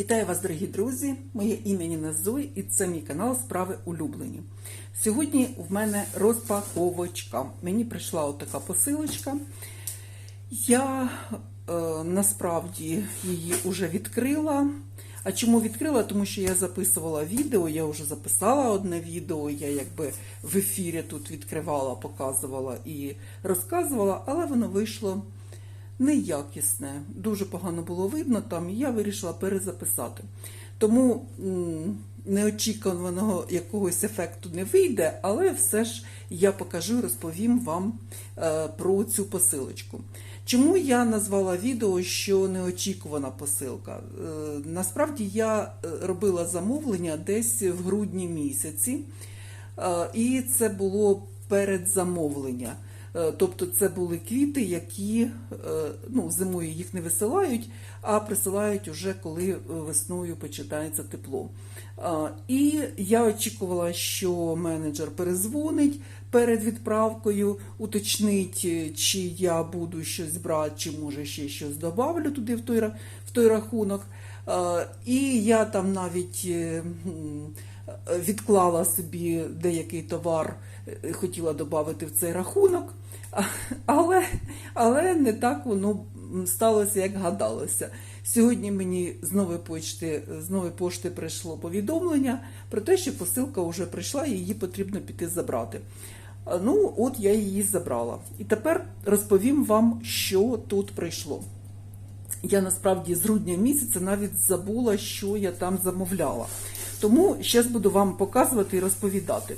Вітаю вас, дорогі друзі! Моє ім'я Ніна Зой і це мій канал Справи улюблені. Сьогодні в мене розпаковочка. Мені прийшла отака посилочка. Я е, насправді її вже відкрила. А чому відкрила? Тому що я записувала відео, я вже записала одне відео, я якби в ефірі тут відкривала, показувала і розказувала, але воно вийшло неякісне. Дуже погано було видно там, і я вирішила перезаписати. Тому неочікуваного якогось ефекту не вийде, але все ж я покажу і розповім вам е, про цю посилочку. Чому я назвала відео, що неочікувана посилка? Е, насправді я е, робила замовлення десь в грудні місяці, і це було передзамовлення. Е, Тобто це були квіти, які е, ну, зимою їх не висилають, а присилають уже коли весною починається тепло. Е, І я очікувала, що менеджер перезвонить перед відправкою, уточнить, е, чи я буду щось брати, чи може ще щось добавлю туди в той, в той рахунок. Е, І я там навіть е, відклала собі деякий товар, е, хотіла додати в цей рахунок, але, але не так воно сталося, як гадалося. Сьогодні мені з нової почти, з нової пошти прийшло повідомлення про те, що посилка вже прийшла і її потрібно піти забрати. Ну, от я її забрала. І тепер розповім вам, що тут прийшло. Я насправді з грудня місяця навіть забула, що я там замовляла. Тому зараз буду вам показувати і розповідати.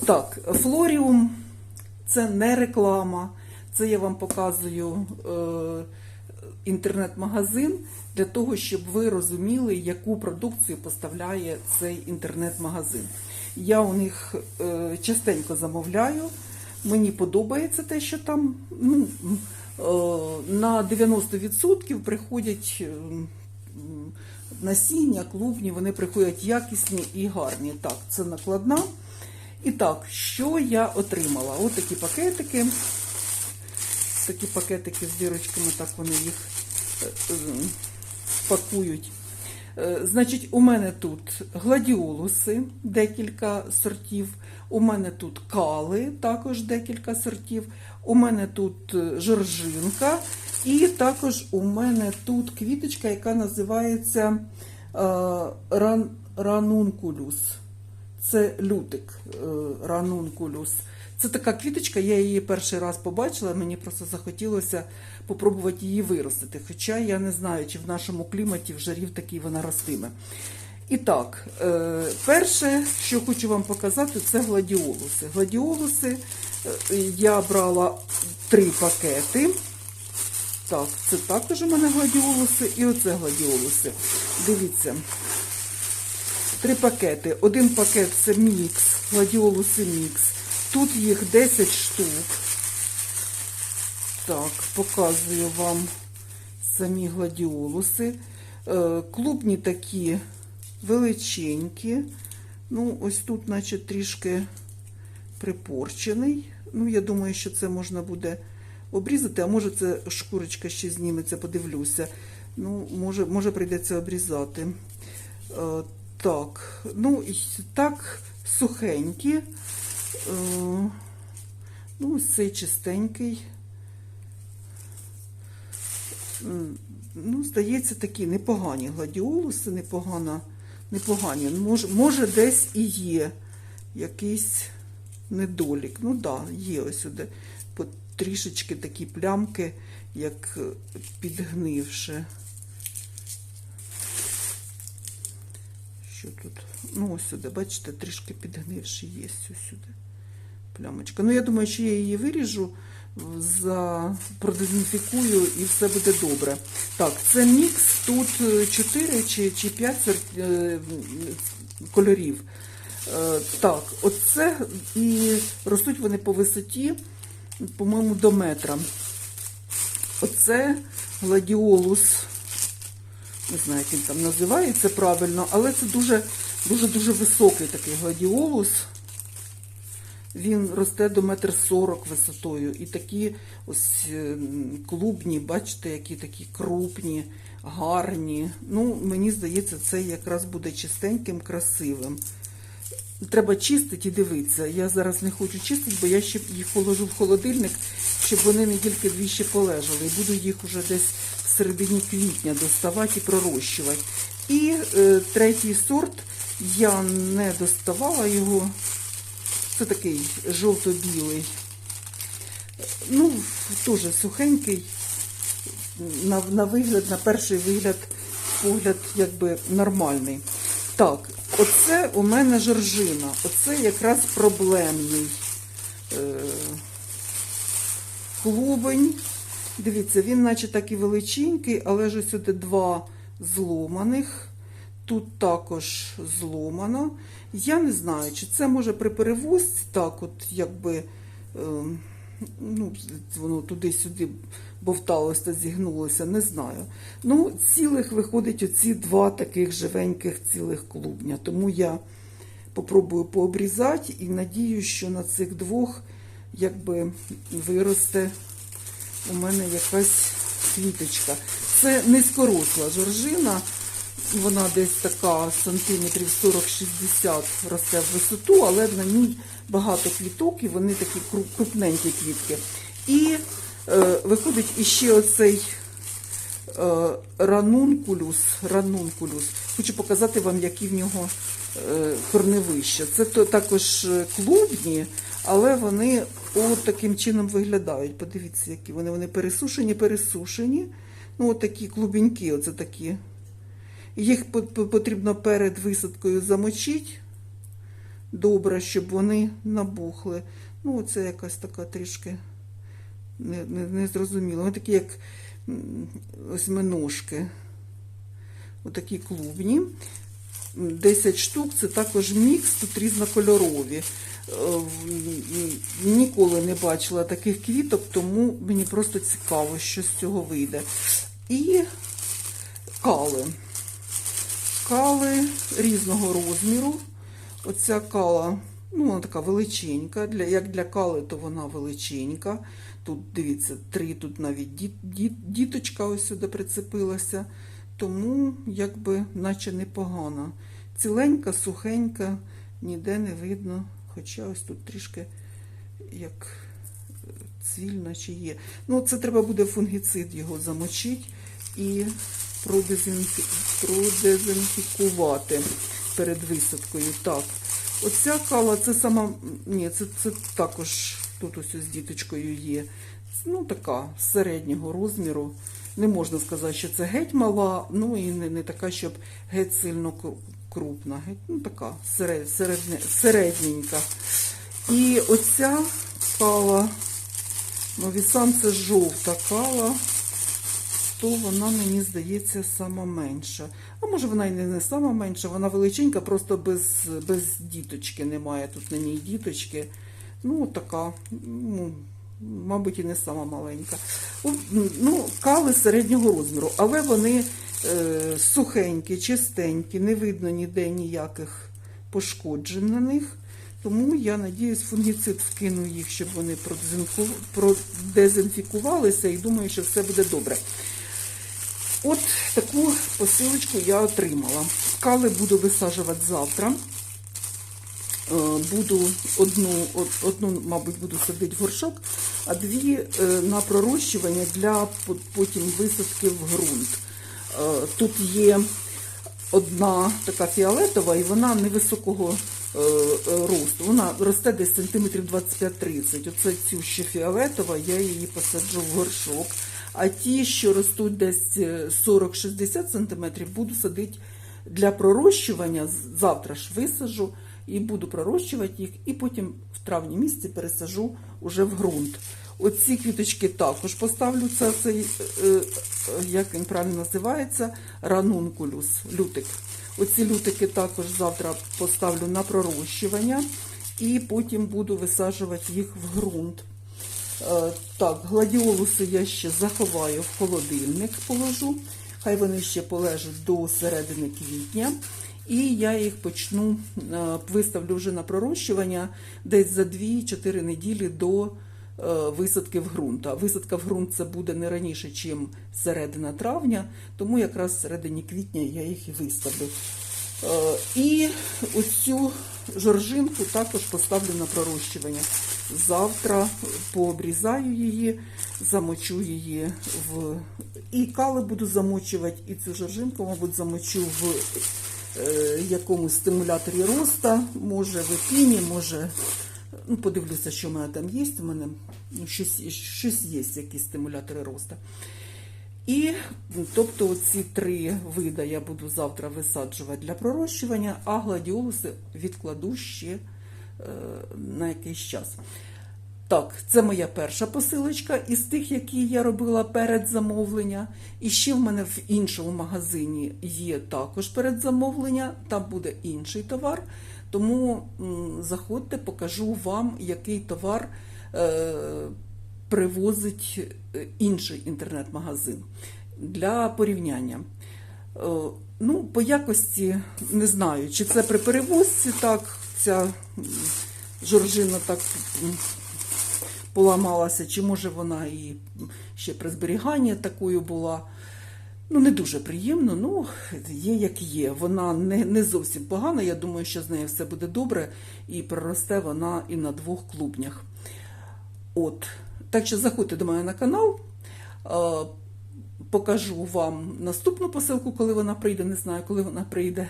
Так, Флоріум це не реклама, це я вам показую е, інтернет-магазин для того, щоб ви розуміли, яку продукцію поставляє цей інтернет-магазин. Я у них е, частенько замовляю. Мені подобається те, що там ну, е, на 90% приходять е, насіння, клубні, вони приходять якісні і гарні. Так, це накладна. І так, що я отримала? Ось такі пакетики. Такі пакетики з дірочками, так вони їх е, е, пакують. Е, Значить, у мене тут гладіолуси, декілька сортів. У мене тут кали, також декілька сортів. У мене тут жоржинка. І також у мене тут квіточка, яка називається ран, ранункулюс. Це лютик е, ранункулюс. Це така квіточка, я її перший раз побачила, мені просто захотілося попробувати її виростити. Хоча я не знаю, чи в нашому кліматі в жарів такий вона ростиме. І так, е, перше, що хочу вам показати, це гладіолуси. Гладіолуси е, я брала три пакети. Так, це також у мене гладіолуси і оце гладіолуси. Дивіться. Три пакети. Один пакет це мікс, гладіолуси мікс. Тут їх 10 штук. Так, показую вам самі гладіолуси. Е, Клубні такі величенькі. Ну, ось тут, наче, трішки припорчений. Ну, я думаю, що це можна буде обрізати, а може це шкурочка ще зніметься, подивлюся. Ну, може, може прийдеться обрізати. Так, ну, і так, сухенькі. Е, ну, ось цей чистенький. Ну, здається, такі непогані гладіолуси, непогана, непогані. Може, може, десь і є якийсь недолік. Ну так, да, є ось сюди трішечки такі плямки, як підгнивши. Що тут? Ну, ось сюди, бачите, трішки підгнивши є ось сюди. Плямочка. Ну, я думаю, що я її виріжу, за... продезінфікую і все буде добре. Так, це мікс, тут 4 чи, чи 5 е, кольорів. Е, Так, оце і ростуть вони по висоті, по-моєму, до метра. Оце гладіолус не знаю, як він там називається правильно, але це дуже дуже дуже високий такий гладіолус. Він росте до метр сорок висотою. І такі ось е, клубні, бачите, які такі крупні, гарні. Ну, мені здається, це якраз буде чистеньким, красивим. Треба чистити і дивитися. Я зараз не хочу чистити, бо я ще їх положу в холодильник, щоб вони недільки дві ще полежали. Буду їх уже десь в середині квітня доставати і пророщувати. І е, третій сорт я не доставала його. Це такий жовто-білий. Ну, теж сухенький. На, на вигляд, на перший вигляд, погляд, якби нормальний. Так, оце у мене жоржина. Оце якраз проблемний е, клубень. Дивіться, він наче так і величенький, але ж сюди два зломаних. Тут також зломано. Я не знаю, чи це може при перевозці так, от якби е, ну, воно туди-сюди бовталося та зігнулося, не знаю. Ну, цілих виходить оці два таких живеньких цілих клубня. Тому я попробую пообрізати і надію, що на цих двох якби виросте у мене якась квіточка. Це низькоросла жоржина. Вона десь така сантиметрів 40-60 росте в висоту, але на ній багато квіток і вони такі крупненькі квітки. І е, виходить іще оцей е, ранункулюс, ранункулюс. Хочу показати вам, які в нього е, корневища. Це то, також е, клубні, але вони от таким чином виглядають. Подивіться, які вони. Вони пересушені, пересушені. Ну, от такі клубіньки, оце такі. Їх по- по- потрібно перед висадкою замочити добре, щоб вони набухли. Ну, це якась така трішки не, не, не. Вони такі, як осьминожки. Отакі клубні. 10 штук це також мікс, тут різнокольорові. Е, Ніколи не бачила таких квіток, тому мені просто цікаво, що з цього вийде. І кали. Кали різного розміру. Оця кала, ну, вона така величенька. Для, як для кали, то вона величенька. Тут, дивіться, три, тут навіть діт, діт, діточка ось сюди прицепилася. Тому, якби, наче непогано. Ціленька, сухенька, ніде не видно. Хоча ось тут трішки як е, цвільна чи є. Ну, це треба буде фунгіцид його замочити і продезінфі... продезінфікувати перед висадкою. Так, оця кала, це сама, ні, це, це також тут ось з діточкою є. Ну, така середнього розміру. Не можна сказати, що це геть мала, ну і не, не така, щоб геть сильно крупна. Геть, ну, така серед, середне, середненька. І оця кала, Новісан це жовта кала, то вона, мені здається, сама менша. А може вона і не, сама менша, вона величенька, просто без, без діточки немає тут на ній діточки. Ну, така, ну, мабуть, і не сама маленька. Ну, кали середнього розміру, але вони е, сухенькі, чистенькі, не видно ніде ніяких пошкоджень на них. Тому я надіюсь, фунгіцид вкину їх, щоб вони продезінфікувалися і думаю, що все буде добре. От таку посилочку я отримала. Кали буду висаджувати завтра. Е, Буду одну, одну, мабуть, буду садити горшок, а дві е, на пророщування для потім висадки в ґрунт. Е, Тут є одна така фіолетова, і вона невисокого росту. Вона росте десь сантиметрів 25-30. Оце цю ще фіолетова, я її посаджу в горшок. А ті, що ростуть десь е, 40-60 сантиметрів, буду садити для пророщування. Завтра ж висаджу і буду пророщувати їх, і потім в травні місяці пересажу уже в ґрунт. Оці квіточки також поставлю. Це цей, е, е, як він правильно називається, ранункулюс, лютик. Оці лютики також завтра поставлю на пророщування і потім буду висаджувати їх в ґрунт. Е, Так, гладіолуси я ще заховаю в холодильник, положу. Хай вони ще полежать до середини квітня. І я їх почну, е, виставлю вже на пророщування десь за 2-4 неділі до е, висадки в ґрунт. А висадка в ґрунт це буде не раніше, ніж середина травня, тому якраз в середині квітня я їх і виставлю. І оцю жоржинку також поставлю на пророщування. Завтра пообрізаю її, замочу її в. І кали буду замочувати, і цю жоржинку, мабуть, замочу в е, якомусь стимуляторі роста, може в епіні, може. Ну, подивлюся, що в мене там є. У мене ну, щось, щось є, якісь стимулятори росту. І тобто ці три вида я буду завтра висаджувати для пророщування, а гладіолуси відкладу ще на якийсь час. Так, це моя перша посилочка із тих, які я робила перед замовлення. І ще в мене в іншому магазині є також передзамовлення, там буде інший товар. Тому заходьте, покажу вам, який товар е, привозить е, інший інтернет-магазин для порівняння. Е, Ну, по якості не знаю, чи це при перевозці так, ця жоржина так поламалася, чи може вона і ще при зберіганні такою була. Ну, не дуже приємно, ну, є як є. Вона не, не зовсім погана. Я думаю, що з нею все буде добре і проросте вона і на двох клубнях. От. Так що заходьте до мене на канал. Е, Покажу вам наступну посилку, коли вона прийде. Не знаю, коли вона прийде.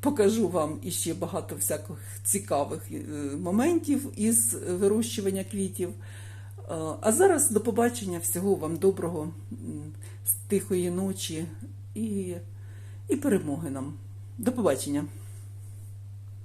Покажу вам іще багато всяких цікавих е, моментів із вирощування квітів. Е, А зараз до побачення, всього вам доброго, тихої ночі і, і перемоги нам. До побачення!